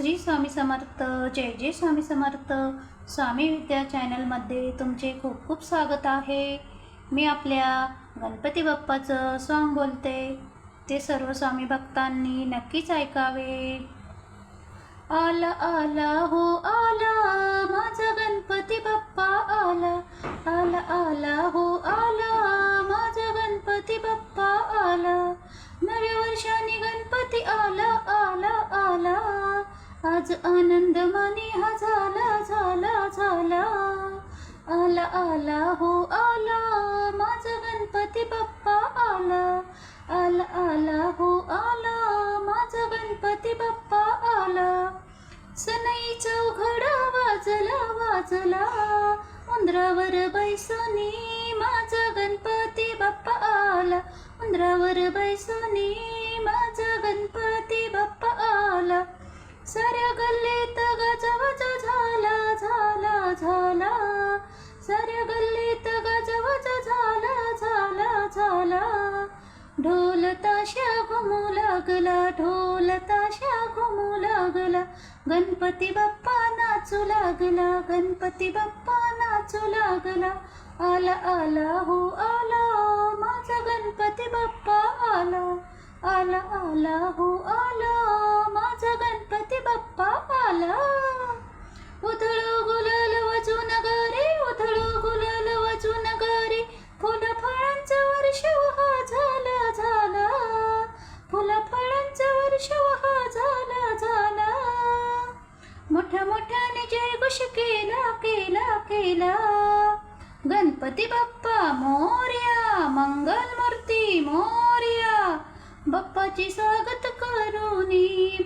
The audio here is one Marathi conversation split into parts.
श्री स्वामी समर्थ जय जय स्वामी समर्थ. स्वामी विद्या चॅनलमध्ये तुमचे खूप खूप स्वागत आहे. मी आपल्या गणपती बाप्पाचं सॉन्ग बोलते. ते सर्व स्वामी भक्तांनी नक्कीच ऐकावे. आला आला हो आला. माझा गण आज आनंद मनी हा झाला झाला झाला. आला आला हो आला. माझा गणपती बाप्पा आला. आला आला हो आला. माझा गणपती बाप्पा आला. सनई चौघडा वाजला वाजला. उंदरावर बैसोनी माझा गणपती बाप्पा आला. उंदरावर बैसोनी माझा साऱ्या गल्लीत गाजवाज झाला झाला झाला. साऱ्या गल्लीत गाजवाज झाला झाला झाला. ढोल ताशा घुमू लागला ढोल ताशा घुमू लागला. गणपती बाप्पा नाचू लागला गणपती बाप्पा नाचू लागला. आला आला हो आला. माझा गणपती बाप्पा आला. आला आला हो आला. बाप्पा आला उधळो गुलाल वाजून गारे उधळो गुलाल वाजून गारे फुल फळांचं वर्ष वहा झाला झाला. फुल फळांचं वर्ष वहा झाला झाला. मोठ्या मोठ्याने जय घोष केला केला केला. गणपती बाप्पा मोर्या. मंगल मूर्ती मोर्या. बाप्पाची सा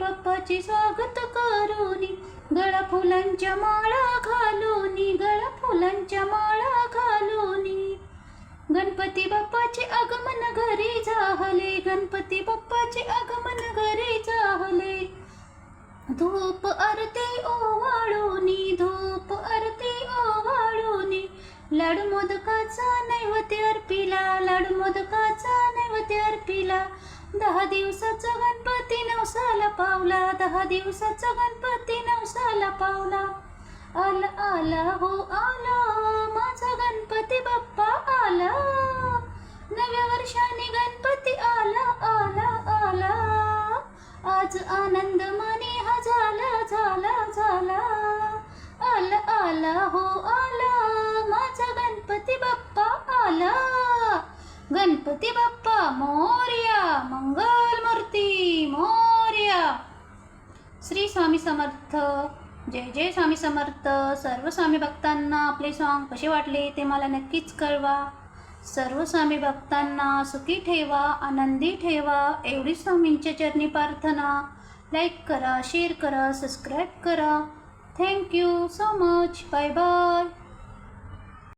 बाप्पाची स्वागत करूनी. गळा फुलांच्या माळा घालूनी गळा फुलांच्या माळा घालूनी. गणपती बाप्पाचे आगमन घरी झाले गणपती बाप्पाचे आगमन घरी झाले. धूप आरती ओवाळूनी धूप आरती ओवाळूनी. लाडू मोदकाचा नैवेद्य अर्पिला लाडू मोदकाचा नैवेद्य अर्पिला. दहा दिवसाचा गणपती नवसाला पावला. दहा दिवसाचा गणपती नवसाला पावला. आला आला हो आला. माझा गणपती बाप्पा आला. नव्या वर्षाने गणपती आला आला आला. आज आनंद माने हा झाला झाला झाला. आला आला हो आला. माझा गणपती बाप्पा आला. गणपती बाप्पा मोर्या मंगल मूर्ती मोर्या श्री स्वामी समर्थ. जय जय स्वामी समर्थ. सर्व स्वामी भक्तांना आपले सॉन्ग कसे वाटले ते मला नक्कीच कळवा. सर्व स्वामी भक्तांना सुखी ठेवा आनंदी ठेवा. एवढी स्वामींच्या चरणी प्रार्थना. लाईक करा शेअर करा सबस्क्राईब करा. Thank you so much bye bye